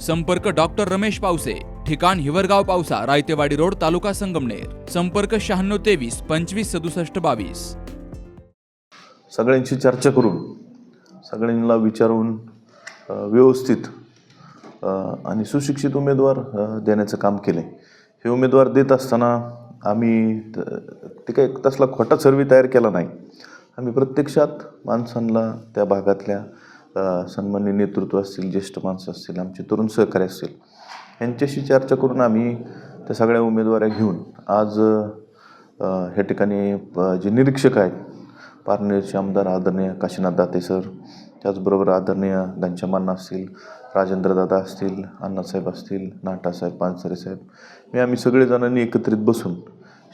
संपर्क डॉक्टर रमेश पावसे ठिकाण हिवरगाव पावसा रायतेवाडी रोड तालुका संगमनेर. संपर्क शहाण्णव तेवीस पंचवीस सदुसष्ट बावीस. सगळ्यांशी चर्चा करून सगळ्यांना विचारून व्यवस्थित आणि सुशिक्षित उमेदवार देण्याचं काम केलं. हे उमेदवार देत असताना आम्ही ते काही तसला खोटा सर्वे तयार केला नाही. आम्ही प्रत्यक्षात माणसांना त्या भागातल्या सन्मान्य नेतृत्व असतील ज्येष्ठ माणसं असतील आमचे तरुण सहकारी असतील यांच्याशी चर्चा करून आम्ही त्या सगळ्या उमेदवाऱ्या घेऊन आज ह्या ठिकाणी जे निरीक्षक आहेत पारनेरचे आमदार आदरणीय काशीनाथ दाते सर त्याचबरोबर आदरणीय घनश्यामांना असतील राजेंद्रदादा असतील अण्णासाहेब असतील नाटासाहेब पानसरे साहेब मी आम्ही सगळेजणांनी एकत्रित बसून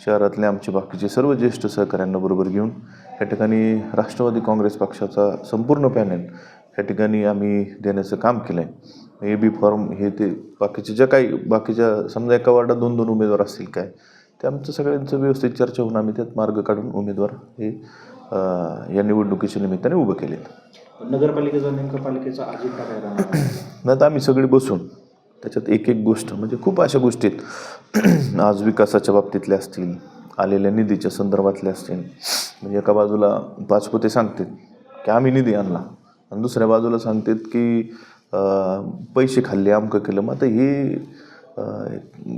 शहरातले आमचे बाकीचे सर्व ज्येष्ठ सहकाऱ्यांना बरोबर घेऊन या ठिकाणी राष्ट्रवादी काँग्रेस पक्षाचा संपूर्ण पॅनल या ठिकाणी आम्ही देण्याचं काम केलं आहे ए बी फॉर्म हे ते बाकीचे ज्या काही बाकीच्या समजा एका वार्डात दोन दोन उमेदवार असतील काय ते आमचं सगळ्यांचं व्यवस्थित चर्चा होऊन आम्ही त्यात मार्ग काढून उमेदवार हे या निवडणुकीच्या निमित्ताने उभं केलेत. नगरपालिकेचा नेमका पालिकेचा अजेंडा काय राहणार? नाही आता आम्ही सगळे बसून त्याच्यात एक एक गोष्ट म्हणजे खूप अशा गोष्टीत आज विकासाच्या बाबतीतल्या असतील आलेल्या निधीच्या संदर्भातल्या असतील म्हणजे एका बाजूला पाचपुते सांगतात की आम्ही निधी आणला. आणि दुसऱ्या बाजूला सांगतात की पैसे खाल्ले अमकं केलं. मग आता हे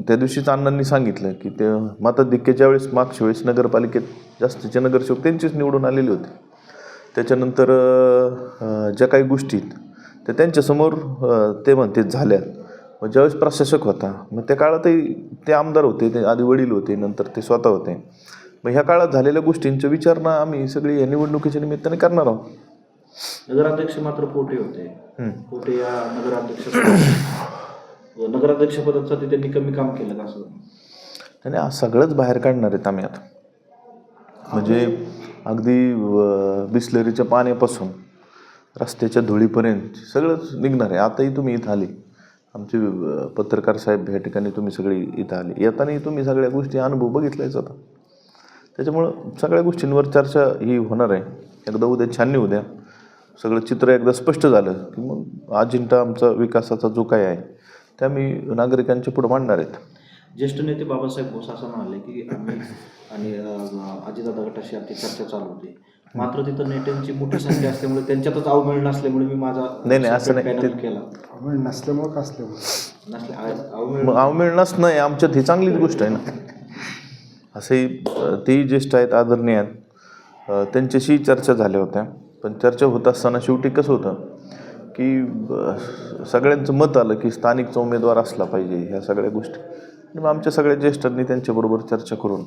त्या दिवशीच अण्णांनी सांगितलं की ते मताधिक्याच्या वेळेस मागच्या वेळेस नगरपालिकेत जास्तीचे नगरसेवक त्यांचेच निवडून आलेले होते. त्याच्यानंतर ज्या काही गोष्टी त्या त्यांच्यासमोर ते म्हणते झाल्या. मग ज्यावेळेस प्रशासक होता मग त्या काळातही ते आमदार होते ते आधी वडील होते नंतर ते स्वतः होते. मग ह्या काळात झालेल्या गोष्टींचं विचारणा आम्ही सगळी या निवडणुकीच्या निमित्ताने करणार आहोत. नगराध्यक्ष मात्र पोटे होते. पोटे या नगराध्यक्ष नगराध्यक्ष पदासाठी त्यांनी कमी काम केलं का असं आज सगळंच बाहेर काढणार आहेत आम्ही आता. म्हणजे अगदी बिस्लरीच्या पाण्यापासून रस्त्याच्या धुळीपर्यंत सगळंच निघणार आहे. आताही तुम्ही इथं आले. आमचे पत्रकार साहेब ह्या ठिकाणी तुम्ही सगळी इथं आले. येतानाही तुम्ही सगळ्या गोष्टी अनुभव बघितलायच आता. त्याच्यामुळं सगळ्या गोष्टींवर चर्चा ही होणार आहे. एकदा उद्या छाननी उद्या. सगळं चित्र एकदा स्पष्ट झालं की मग अजिंठा आमचा विकासाचा जो काय आहे ते आम्ही नागरिकांच्या पुढे मांडणार आहेत. ज्येष्ठ नेते बाबासाहेब भोस असं म्हणाले की आम्ही आणि अं, अजितदादा गटाशी आमची चर्चा चालू होती. मात्र तिथं नेत्यांची मोठी संख्या असल्यामुळे त्यांच्यातच अवमेळ नसल्यामुळे मी माझा नाही, नाही, असं नाही. पॅनल ते- केला आम्ही नसल्यामुळं का असल्यामुळं? नसले आ- अवमेळ मग अवमेळ नसणं आहे आमच्यात ही चांगलीच गोष्ट आहे ना. असंही तेही ज्येष्ठ आहेत आदरणीय आहेत. अ, त्यांच्याशी चर्चा झाल्या होत्या. पण चर्चा होत असताना शेवटी कसं होतं की सगळ्यांचं मत आलं की स्थानिकचा उमेदवार असला पाहिजे ह्या सगळ्या गोष्टी. आणि मग आमच्या सगळ्या ज्येष्ठांनी त्यांच्याबरोबर चर्चा करून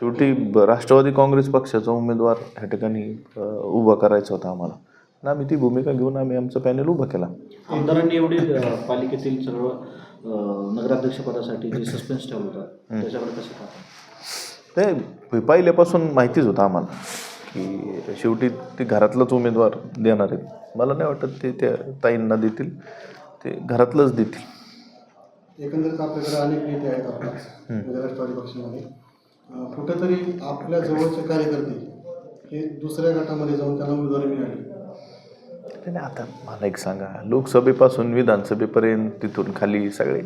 शेवटी राष्ट्रवादी काँग्रेस पक्षाचा उमेदवार ह्या ठिकाणी उभा करायचा होता आम्हाला. आणि आम्ही ती भूमिका घेऊन आम्ही आमचं पॅनल उभं केला. आमदारांनी एवढी पालिकेतील सर्व अं, नगराध्यक्ष पदासाठी जे सस्पेन्स ठेवलं होतं त्याच्याकडे कसं ते पहिल्यापासून माहितीच होतं आम्हाला. की शेवटी ते घरातलाच उमेदवार देणार आहेत. मला नाही वाटत ते त्या ताईंना देतील ते घरातलंच देतील. एकंदरीत आपल्याकडे अनेक नेते आहेत आपल्या राष्ट्रवादी पक्षामध्ये. कुठेतरी आपल्या जवळचे कार्यकर्ते हे दुसऱ्या गटामध्ये जाऊन त्यांना उमेदवारी मिळाली. नाही आता मला एक सांगा. लोकसभेपासून विधानसभेपर्यंत तिथून खाली सगळे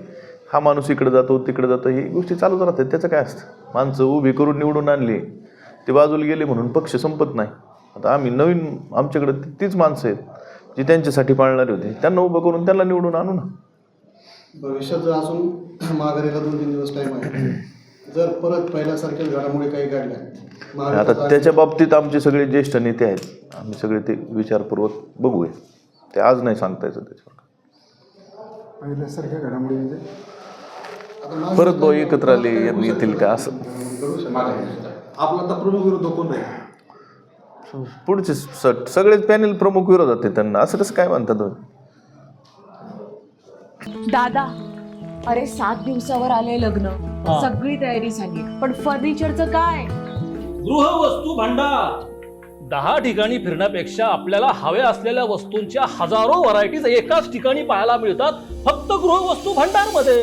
हा माणूस इकडे जातो तिकडे जातो ही गोष्टी चालूच राहतात. त्याचं काय असतं? माणसं उभी करून निवडून आणली. ते बाजूला गेले म्हणून पक्ष संपत नाही. आता आम्ही नवीन आमच्याकडे तीच माणसं आहेत जी त्यांच्यासाठी पाळणारी होती. त्यांना उभं करून त्यांना निवडून आणू ना. भविष्यात जर अजून माघारीला दोन तीन दिवस टाईम आहे. जर परत पहिल्यासारख्या घडामोडी काही घडल्या आता त्याच्या बाबतीत आमचे सगळे ज्येष्ठ नेते आहेत. आम्ही सगळे ते विचारपूर्वक बघूया. ते आज नाही सांगता यायचं त्याच्यावर पहिल्यासारख्या घडामोडी म्हणजे? परत भाऊ एकत्र आले यांनी येतील का असं. आपला आता प्रमुख विरोध कोण राहील पुढचे स- सगळेच पॅनल प्रमुख विरोधात आहेत त्यांना. असं कसं काय म्हणतात तुम्ही? दादा अरे सात दिवसावर आले लग्न. सगळी तयारी झाली पण फर्निचरचं काय? गृहवस्तू भांडार. दहा ठिकाणी फिरण्यापेक्षा आपल्याला हव्या असलेल्या वस्तूंच्या हजारो व्हरायटीज एकाच ठिकाणी पाहायला मिळतात फक्त गृहवस्तू भांडारमध्ये